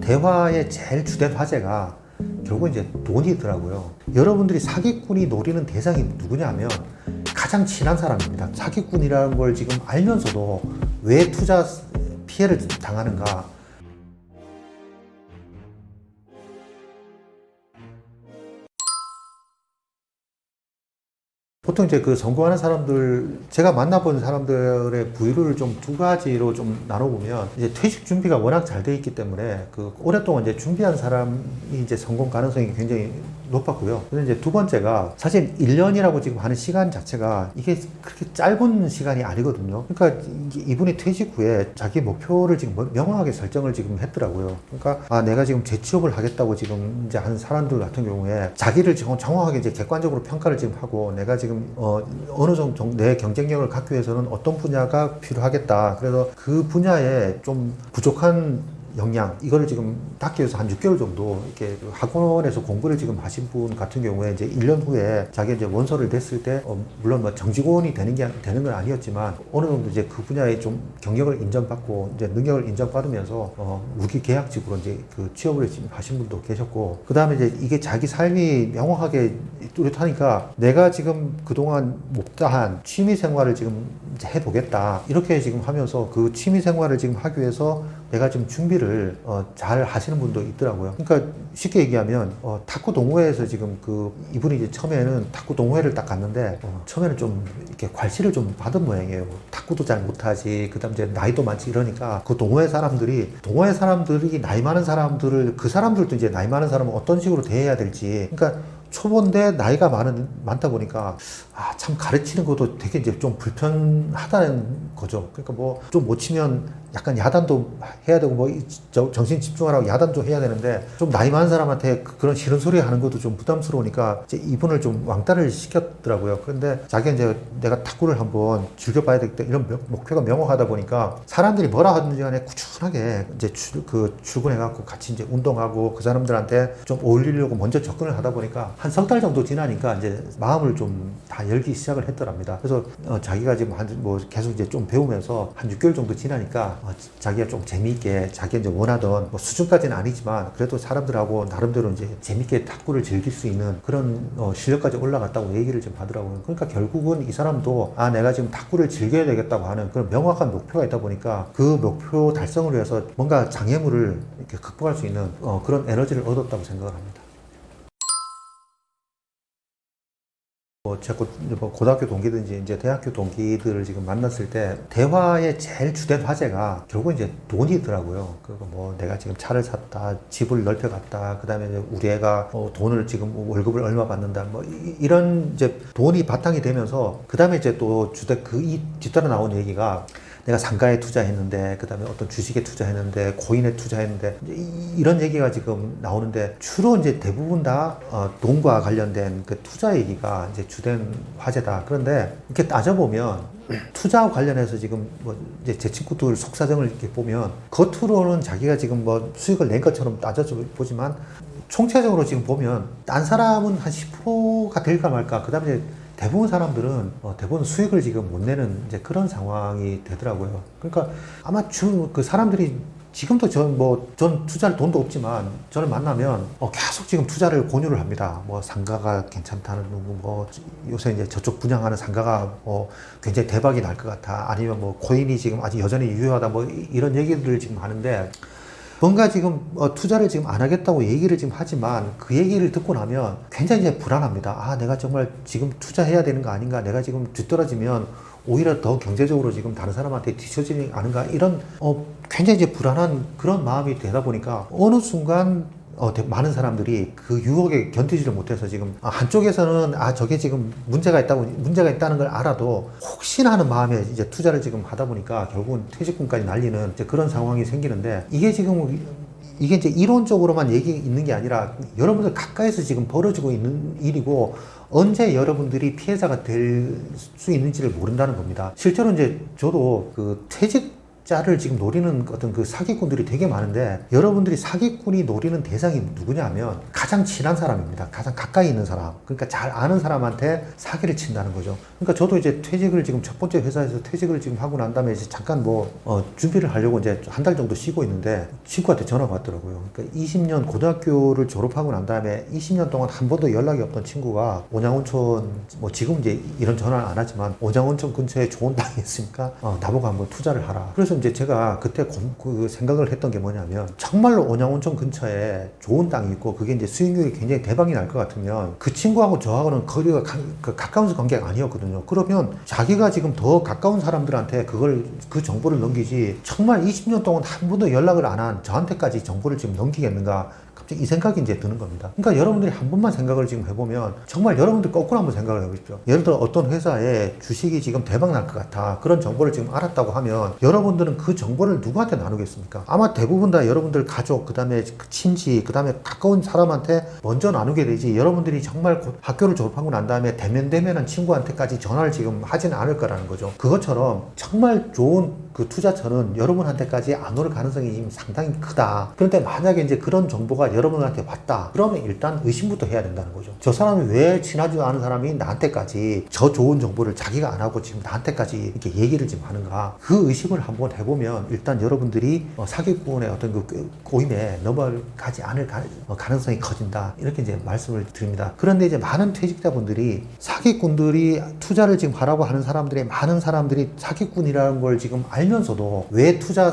대화의 제일 주된 화제가 결국 이제 돈이더라고요. 여러분들이 사기꾼이 노리는 대상이 누구냐면 가장 친한 사람입니다. 사기꾼이라는 걸 지금 알면서도 왜 투자 피해를 당하는가? 보통 이제 그 성공하는 사람들 제가 만나본 사람들의 부류를 좀 두 가지로 좀 나눠보면 이제 퇴직 준비가 워낙 잘 돼 있기 때문에 그 오랫동안 이제 준비한 사람이 이제 성공 가능성이 굉장히 높았고요. 근데 이제 두 번째가 사실 1년이라고 지금 하는 시간 자체가 이게 그렇게 짧은 시간이 아니거든요. 그러니까 이- 이분이 퇴직 후에 자기 목표를 지금 뭐 명확하게 설정을 지금 했더라고요. 그러니까 아 내가 지금 재취업을 하겠다고 지금 이제 하는 사람들 같은 경우에 자기를 지금 정확하게 이제 객관적으로 평가를 지금 하고 내가 지금 어 어느 정도 정- 내 경쟁력을 갖기 위해서는 어떤 분야가 필요하겠다. 그래서 그 분야에 좀 부족한 역량 이거를 지금 위해서 한 6개월 정도 이렇게 그 학원에서 공부를 지금 하신 분 같은 경우에 이제 1년 후에 자기 이제 원서를 냈을 때 어, 물론 뭐 정직원이 되는 게 되는 건 아니었지만 어느 정도 이제 그 분야에 좀 경력을 인정받고 이제 능력을 인정받으면서 어, 무기 계약직으로 이제 그 취업을 지금 하신 분도 계셨고 그 다음에 이제 이게 자기 삶이 명확하게 뚜렷하니까 내가 지금 그동안 못다한 취미 생활을 지금 해보겠다 이렇게 지금 하면서 그 취미 생활을 지금 하기 위해서 내가 지금 준비를 어, 잘 하시는 분도 있더라고요. 그러니까 쉽게 얘기하면 어, 탁구 동호회에서 지금 그 이분이 이제 처음에는 탁구 동호회를 딱 갔는데 어, 처음에는 좀 이렇게 괄시를 좀 받은 모양이에요. 탁구도 잘 못하지. 그다음 이제 나이도 많지 이러니까 그 동호회 사람들이 동호회 사람들이 나이 많은 사람들을 그 사람들도 이제 나이 많은 사람은 어떤 식으로 대해야 될지. 그러니까 초보인데 나이가 많은 많다 보니까 아 참 가르치는 것도 되게 이제 좀 불편하다는 거죠. 그러니까 뭐 좀 못 치면 약간 야단도 해야 되고 뭐 정신 집중하라고 야단도 해야 되는데 좀 나이 많은 사람한테 그- 그런 싫은 소리 하는 것도 좀 부담스러우니까 이제 이분을 좀 왕따를 시켰더라고요. 그런데 자기가 이제 내가 탁구를 한번 즐겨봐야 되겠다 이런 명- 목표가 명확하다 보니까 사람들이 뭐라 하든지 간에 꾸준하게 이제 출, 그 출근해갖고 같이 이제 운동하고 그 사람들한테 좀 어울리려고 먼저 접근을 하다 보니까 한 석 달 정도 지나니까 이제 마음을 좀 다 열기 시작을 했더랍니다. 그래서 어, 자기가 지금 한 뭐 계속 이제 좀 배우면서 한 6개월 정도 지나니까 자기가 좀 재미있게 자기가 이제 원하던 뭐 수준까지는 아니지만 그래도 사람들하고 나름대로 이제 재밌게 탁구를 즐길 수 있는 그런 어, 실력까지 올라갔다고 얘기를 좀 하더라고요. 그러니까 결국은 이 사람도 아 내가 지금 탁구를 즐겨야 되겠다고 하는 그런 명확한 목표가 있다 보니까 그 목표 달성을 위해서 뭔가 장애물을 이렇게 극복할 수 있는 어, 그런 에너지를 얻었다고 생각을 합니다. 뭐, 제 고, 뭐 고등학교 동기든지 이제 대학교 동기들을 지금 만났을 때 대화의 제일 주된 화제가 결국 이제 돈이더라고요. 그거 뭐 내가 지금 차를 샀다, 집을 넓혀갔다, 그 다음에 우리 애가 어, 돈을 지금 월급을 얼마 받는다, 뭐 이- 이런 이제 돈이 바탕이 되면서 그 다음에 이제 또 주된 그이 뒤따라 나온 얘기가 내가 상가에 투자했는데 그다음에 어떤 주식에 투자했는데 코인에 투자했는데 이- 이런 얘기가 지금 나오는데 주로 이제 대부분 다 어, 돈과 관련된 그 투자 얘기가 이제 주된 화제다. 그런데 이렇게 따져보면 투자와 관련해서 지금 뭐 이제 제 친구들 속사정을 이렇게 보면 겉으로는 자기가 지금 뭐 수익을 낸 것처럼 따져 보지만 총체적으로 지금 보면 딴 사람은 한 10%가 될까 말까. 그다음에 대부분 사람들은 어, 대부분 수익을 지금 못 내는 이제 그런 상황이 되더라고요. 그러니까 아마 주 그 사람들이 지금도 전 뭐 전 투자할 돈도 없지만 저를 만나면 어, 계속 지금 투자를 권유를 합니다. 뭐 상가가 괜찮다는 누구 뭐 요새 이제 저쪽 분양하는 상가가 뭐 굉장히 대박이 날 것 같아. 아니면 뭐 코인이 지금 아직 여전히 유효하다. 뭐 이- 이런 얘기들을 지금 하는데 뭔가 지금 어, 투자를 지금 안 하겠다고 얘기를 지금 하지만 그 얘기를 듣고 나면 굉장히 불안합니다. 아, 내가 정말 지금 투자해야 되는 거 아닌가? 내가 지금 뒤떨어지면 오히려 더 경제적으로 지금 다른 사람한테 뒤처지는 않은가? 이런 어, 굉장히 불안한 그런 마음이 되다 보니까 어느 순간 어, 대- 많은 사람들이 그 유혹에 견디지를 못해서 지금 아, 한쪽에서는 아 저게 지금 문제가 있다고 문제가 있다는 걸 알아도 혹시나 하는 마음에 이제 투자를 지금 하다 보니까 결국은 퇴직금까지 날리는 이제 그런 상황이 생기는데 이게 지금 이게 이제 이론적으로만 얘기 있는 게 아니라 여러분들 가까이서 지금 벌어지고 있는 일이고 언제 여러분들이 피해자가 될 수 있는지를 모른다는 겁니다. 실제로 이제 저도 그 퇴직 퇴직 자를 지금 노리는 어떤 그 사기꾼들이 되게 많은데 여러분들이 사기꾼이 노리는 대상이 누구냐면 가장 친한 사람입니다. 가장 가까이 있는 사람. 그러니까 잘 아는 사람한테 사기를 친다는 거죠. 그러니까 저도 이제 퇴직을 지금 첫 번째 회사에서 퇴직을 지금 하고 난 다음에 이제 잠깐 뭐 어, 준비를 하려고 이제 한 달 정도 쉬고 있는데 친구한테 전화가 왔더라고요. 그러니까 20년 고등학교를 졸업하고 난 다음에 20년 동안 한 번도 연락이 없던 친구가 온양온천 뭐 지금 이제 이런 전화를 안 하지만 온양온천 근처에 좋은 땅이 있으니까 어, 나보고 한번 투자를 하라. 그래서 이제 제가 그때 고- 그 생각을 했던 게 뭐냐면 정말로 온양온천 근처에 좋은 땅이 있고 그게 이제 수익률이 굉장히 대박이 날 것 같으면 그 친구하고 저하고는 거리가 가, 그 가까운 관계가 아니었거든요. 그러면 자기가 지금 더 가까운 사람들한테 그걸 그 정보를 넘기지 정말 20년 동안 한 번도 연락을 안 한 저한테까지 정보를 지금 넘기겠는가 이 생각이 이제 드는 겁니다. 그러니까 여러분들이 한 번만 생각을 지금 해보면 정말 여러분들 거꾸로 한번 생각을 해보십시오. 예를 들어 어떤 회사에 주식이 지금 대박 날 것 같아. 그런 정보를 지금 알았다고 하면 여러분들은 그 정보를 누구한테 나누겠습니까? 아마 대부분 다 여러분들 가족, 그 다음에 친지, 그 다음에 가까운 사람한테 먼저 나누게 되지 여러분들이 정말 곧 학교를 졸업하고 난 다음에 대면대면한 친구한테까지 전화를 지금 하지는 않을 거라는 거죠. 그것처럼 정말 좋은 그 투자처는 여러분한테까지 안 올 가능성이 지금 상당히 크다. 그런데 만약에 이제 그런 정보가 여러분한테 왔다. 그러면 일단 의심부터 해야 된다는 거죠. 저 사람이 왜 친하지도 않은 사람이 나한테까지 저 좋은 정보를 자기가 안 하고 지금 나한테까지 이렇게 얘기를 지금 하는가. 그 의심을 한번 해보면 일단 여러분들이 어, 사기꾼의 어떤 그 고임에 넘어가지 않을 가, 어, 가능성이 커진다. 이렇게 이제 말씀을 드립니다. 그런데 이제 많은 퇴직자분들이 사기꾼들이 투자를 지금 하라고 하는 사람들의 많은 사람들이 사기꾼이라는 걸 지금 알면서도 왜 투자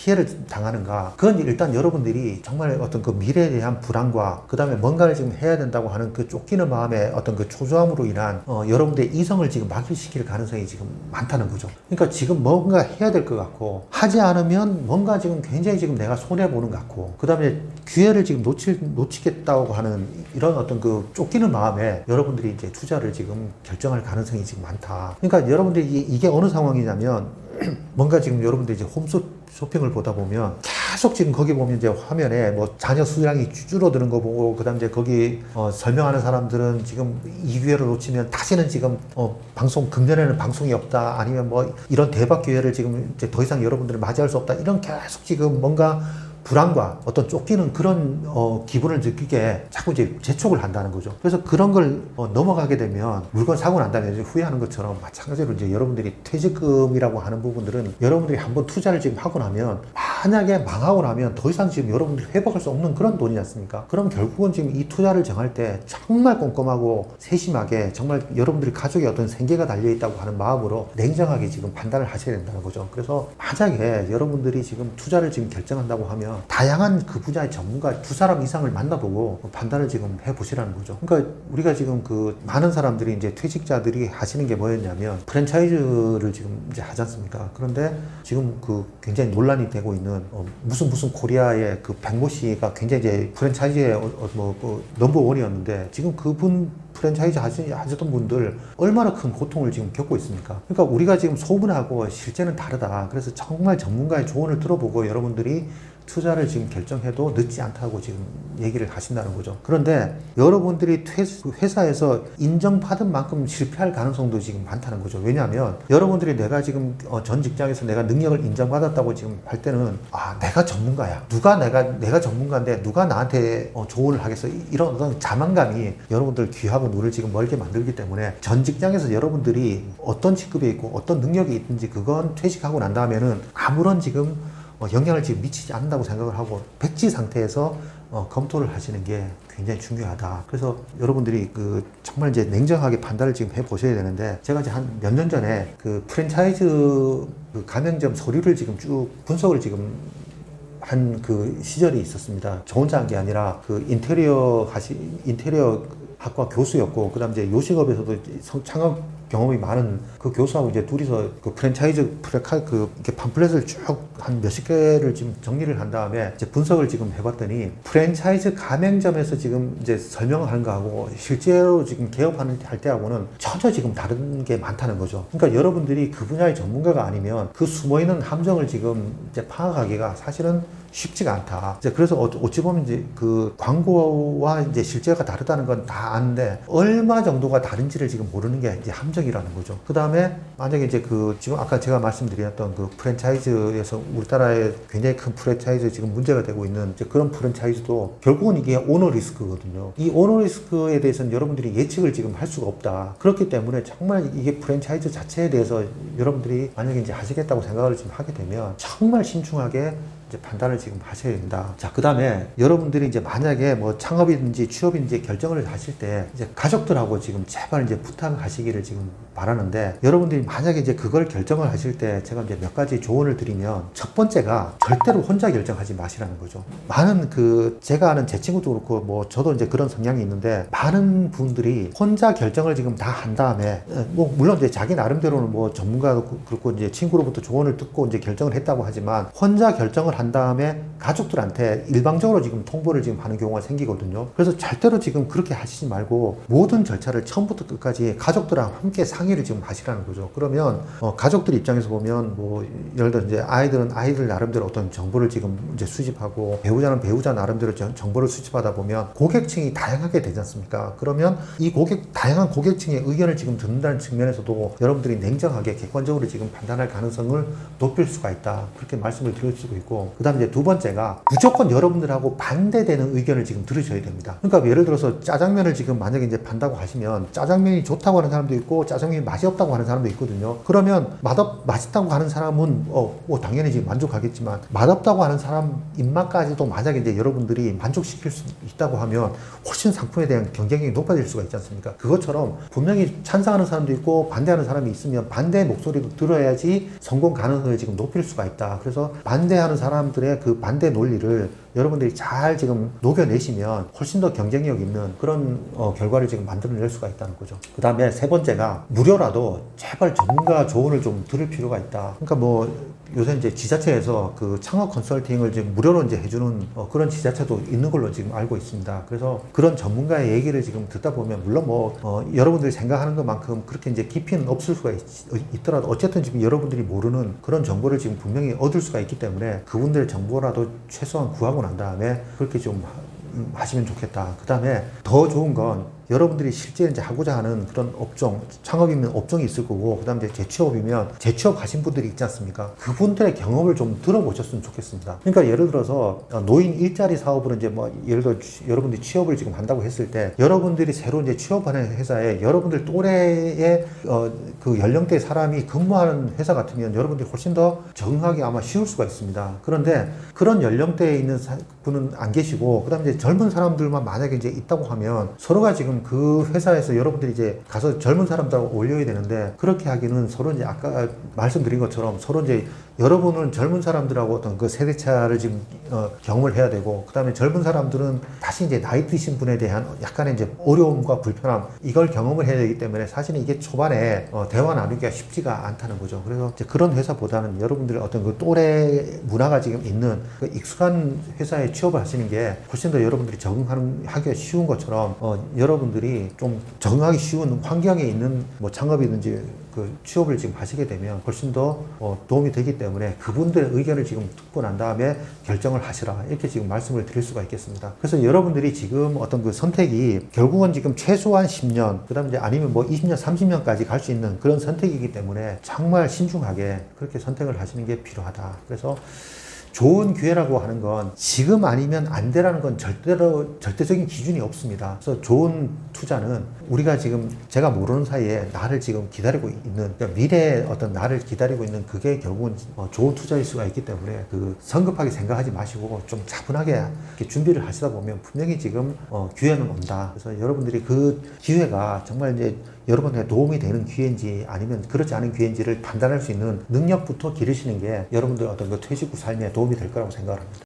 피해를 당하는가? 그건 일단 여러분들이 정말 어떤 그 미래에 대한 불안과 그 다음에 뭔가를 지금 해야 된다고 하는 그 쫓기는 마음의 어떤 그 초조함으로 인한 어, 여러분들의 이성을 지금 마비시킬 가능성이 지금 많다는 거죠. 그러니까 지금 뭔가 해야 될 것 같고 하지 않으면 뭔가 지금 굉장히 지금 내가 손해 보는 것 같고 그 다음에 기회를 지금 놓칠 놓치겠다고 하는 이런 어떤 그 쫓기는 마음에 여러분들이 이제 투자를 지금 결정할 가능성이 지금 많다. 그러니까 여러분들이 이- 이게 어느 상황이냐면 뭔가 지금 여러분들이 이제 홈쇼 쇼핑을 보다 보면 계속 지금 거기 보면 이제 화면에 뭐 자녀 수량이 줄- 줄어드는 거 보고 그다음 이제 거기 어, 설명하는 사람들은 지금 이 기회를 놓치면 다시는 지금 어, 방송 금년에는 방송이 없다 아니면 뭐 이런 대박 기회를 지금 이제 더 이상 여러분들을 맞이할 수 없다 이런 계속 지금 뭔가 불안과 어떤 쫓기는 그런 어, 기분을 느끼게 자꾸 이제 재촉을 한다는 거죠. 그래서 그런 걸 어, 넘어가게 되면 물건 사고 난 다음에 후회하는 것처럼 마찬가지로 이제 여러분들이 퇴직금이라고 하는 부분들은 여러분들이 한번 투자를 지금 하고 나면 만약에 망하고 나면 더 이상 지금 여러분들이 회복할 수 없는 그런 돈이지 않습니까? 그럼 결국은 지금 이 투자를 정할 때 정말 꼼꼼하고 세심하게 정말 여러분들이 가족의 어떤 생계가 달려 있다고 하는 마음으로 냉정하게 지금 판단을 하셔야 된다는 거죠. 그래서 만약에 여러분들이 지금 투자를 지금 결정한다고 하면 다양한 그 분야의 전문가 두 사람 이상을 만나보고 판단을 지금 해보시라는 거죠. 그러니까 우리가 지금 그 많은 사람들이 이제 퇴직자들이 하시는 게 뭐였냐면 프랜차이즈를 지금 이제 하지 않습니까? 그런데 지금 그 굉장히 논란이 되고 있는 어, 무슨 무슨 코리아의 그 백모 씨가 굉장히 이제 프랜차이즈의 어, 어, 뭐, 그 넘버원이었는데 지금 그분 프랜차이즈 하시, 하셨던 분들 얼마나 큰 고통을 지금 겪고 있습니까? 그러니까 우리가 지금 소문하고 실제는 다르다. 그래서 정말 전문가의 조언을 들어보고 여러분들이 투자를 지금 결정해도 늦지 않다고 지금 얘기를 하신다는 거죠. 그런데 여러분들이 회사에서 인정받은 만큼 실패할 가능성도 지금 많다는 거죠. 왜냐하면 여러분들이 내가 지금 어, 전 직장에서 내가 능력을 인정받았다고 지금 할 때는 아 내가 전문가야. 누가 내가 내가 전문가인데 누가 나한테 어, 조언을 하겠어? 이- 이런 어떤 자만감이 여러분들 귀하고 눈을 지금 멀게 만들기 때문에 전 직장에서 여러분들이 어떤 직급에 있고 어떤 능력이 있든지 그건 퇴직하고 난 다음에는 아무런 지금 어, 영향을 지금 미치지 않는다고 생각을 하고 백지 상태에서 어, 검토를 하시는 게 굉장히 중요하다. 그래서 여러분들이 그 정말 이제 냉정하게 판단을 지금 해 보셔야 되는데 제가 이제 한 몇 년 전에 그 프랜차이즈 그 가맹점 서류를 지금 쭉 분석을 지금 한 그 시절이 있었습니다. 저 혼자 한 게 아니라 그 인테리어 하시 인테리어 학과 교수였고 그다음 이제 요식업에서도 창업 경험이 많은 그 교수하고 이제 둘이서 그 프랜차이즈 프레칼 그 이렇게 팜플렛을 쭉 한 몇십 개를 지금 정리를 한 다음에 이제 분석을 지금 해봤더니 프랜차이즈 가맹점에서 지금 이제 설명을 하는 거하고 실제로 지금 개업하는 할 때하고는 전혀 지금 다른 게 많다는 거죠. 그러니까 여러분들이 그 분야의 전문가가 아니면 그 숨어 있는 함정을 지금 이제 파악하기가 사실은 쉽지가 않다. 이제 그래서 어- 어찌 보면 이제 그 광고와 이제 실제가 다르다는 건 다 아는데 얼마 정도가 다른지를 지금 모르는 게 이제 함정이라는 거죠. 그 다음에 만약에 이제 그 지금 아까 제가 말씀드렸던 그 프랜차이즈에서 우리나라에 굉장히 큰 프랜차이즈 지금 문제가 되고 있는 그런 프랜차이즈도 결국은 이게 오너 리스크거든요. 이 오너 리스크에 대해서는 여러분들이 예측을 지금 할 수가 없다. 그렇기 때문에 정말 이게 프랜차이즈 자체에 대해서 여러분들이 만약에 이제 하시겠다고 생각을 지금 하게 되면 정말 신중하게 이제 판단을 지금 하셔야 된다. 자, 그 다음에 여러분들이 이제 만약에 뭐 창업이든지 취업인지 결정을 하실 때 이제 가족들하고 지금 제발 이제 부탁을 하시기를 지금 바라는데 여러분들이 만약에 이제 그걸 결정을 하실 때 제가 이제 몇 가지 조언을 드리면 첫 번째가 절대로 혼자 결정하지 마시라는 거죠. 많은 그 제가 아는 제 친구도 그렇고 뭐 저도 이제 그런 성향이 있는데 많은 분들이 혼자 결정을 지금 다 한 다음에 어, 뭐 물론 이제 자기 나름대로는 뭐 전문가도 그- 그렇고 이제 친구로부터 조언을 듣고 이제 결정을 했다고 하지만 혼자 결정을 한 다음에 가족들한테 일방적으로 지금 통보를 지금 하는 경우가 생기거든요. 그래서 절대로 지금 그렇게 하시지 말고 모든 절차를 처음부터 끝까지 가족들랑 함께 상의 를 지금 하시라는 거죠. 그러면 어, 가족들 입장에서 보면 뭐 예를 들어 이제 아이들은 아이들 나름대로 어떤 정보를 지금 이제 수집하고 배우자는 배우자 나름대로 정- 정보를 수집하다 보면 고객층이 다양하게 되지 않습니까? 그러면 이 고객 다양한 고객층의 의견을 지금 듣는다는 측면에서도 여러분들이 냉정하게 객관적으로 지금 판단할 가능성을 높일 수가 있다. 그렇게 말씀을 드릴 수도 있고 그다음 이제 두 번째가 무조건 여러분들하고 반대되는 의견을 지금 들으셔야 됩니다. 그러니까 예를 들어서 짜장면을 지금 만약에 이제 판다고 하시면 짜장면이 좋다고 하는 사람도 있고 짜장면 이 맛이 없다고 하는 사람도 있거든요. 그러면 맛없 맛있다고 하는 사람은 어, 뭐 당연히 지금 만족하겠지만 맛없다고 하는 사람 입맛까지도 만약에 이제 여러분들이 만족시킬 수 있다고 하면 훨씬 상품에 대한 경쟁력이 높아질 수가 있지 않습니까? 그것처럼 분명히 찬성하는 사람도 있고 반대하는 사람이 있으면 반대 목소리도 들어야지 성공 가능성을 지금 높일 수가 있다. 그래서 반대하는 사람들의 그 반대 논리를 여러분들이 잘 지금 녹여내시면 훨씬 더 경쟁력 있는 그런 어, 결과를 지금 만들어낼 수가 있다는 거죠. 그 다음에 세 번째가 무료라도 제발 전문가 조언을 좀 들을 필요가 있다. 그러니까 뭐 요새 이제 지자체에서 그 창업 컨설팅을 지금 무료로 이제 해주는 어, 그런 지자체도 있는 걸로 지금 알고 있습니다. 그래서 그런 전문가의 얘기를 지금 듣다 보면 물론 뭐 어, 여러분들이 생각하는 것만큼 그렇게 이제 깊이는 없을 수가 있, 있더라도 어쨌든 지금 여러분들이 모르는 그런 정보를 지금 분명히 얻을 수가 있기 때문에 그분들의 정보라도 최소한 구하고 난 다음에 그렇게 좀 하- 음, 하시면 좋겠다. 그 다음에 더 좋은 건 여러분들이 실제 이제 하고자 하는 그런 업종, 창업이면 업종이 있을 거고, 그 다음에 재취업이면 재취업 하신 분들이 있지 않습니까? 그분들의 경험을 좀 들어보셨으면 좋겠습니다. 그러니까 예를 들어서 어, 노인 일자리 사업으로 이제 뭐 예를 들어 취- 여러분들이 취업을 지금 한다고 했을 때 여러분들이 새로 이제 취업하는 회사에 여러분들 또래의 어, 그 연령대 사람이 근무하는 회사 같으면 여러분들이 훨씬 더 적응하기 아마 쉬울 수가 있습니다. 그런데 그런 연령대에 있는 사- 분은 안 계시고 그 다음에 이제 젊은 사람들만 만약에 이제 있다고 하면 서로가 지금 그 회사에서 여러분들이 이제 가서 젊은 사람들하고 올려야 되는데 그렇게 하기는 서로 이제 아까 말씀드린 것처럼 서로 이제 여러분은 젊은 사람들하고 어떤 그 세대차를 지금 어, 경험을 해야 되고 그다음에 젊은 사람들은 다시 이제 나이 드신 분에 대한 약간의 이제 어려움과 불편함 이걸 경험을 해야 되기 때문에 사실은 이게 초반에 어, 대화 나누기가 쉽지가 않다는 거죠. 그래서 이제 그런 회사보다는 여러분들의 어떤 그 또래 문화가 지금 있는 그 익숙한 회사에 취업을 하시는 게 훨씬 더 여러분들이 적응하는 하기가 쉬운 것처럼 어, 여러분 들이 좀 적응하기 쉬운 환경에 있는 뭐 창업이든지 그 취업을 지금 하시게 되면 훨씬 더 어, 도움이 되기 때문에 그분들의 의견을 지금 듣고 난 다음에 결정을 하시라 이렇게 지금 말씀을 드릴 수가 있겠습니다. 그래서 여러분들이 지금 어떤 그 선택이 결국은 지금 최소한 10년 그다음에 이제 아니면 뭐 20년, 30년까지 갈 수 있는 그런 선택이기 때문에 정말 신중하게 그렇게 선택을 하시는 게 필요하다. 그래서 좋은 기회라고 하는 건 지금 아니면 안 되라는 건 절대로 절대적인 기준이 없습니다. 그래서 좋은 투자는 우리가 지금 제가 모르는 사이에 나를 지금 기다리고 있는 그러니까 미래의 어떤 나를 기다리고 있는 그게 결국은 어, 좋은 투자일 수가 있기 때문에 그 성급하게 생각하지 마시고 좀 차분하게 준비를 하시다 보면 분명히 지금 어, 기회는 온다. 그래서 여러분들이 그 기회가 정말 이제 여러분에게 도움이 되는 기회인지 아니면 그렇지 않은 기회인지를 판단할 수 있는 능력부터 기르시는 게 여러분들 어떤 그 퇴직 후 삶에 도움이 될 거라고 생각을 합니다.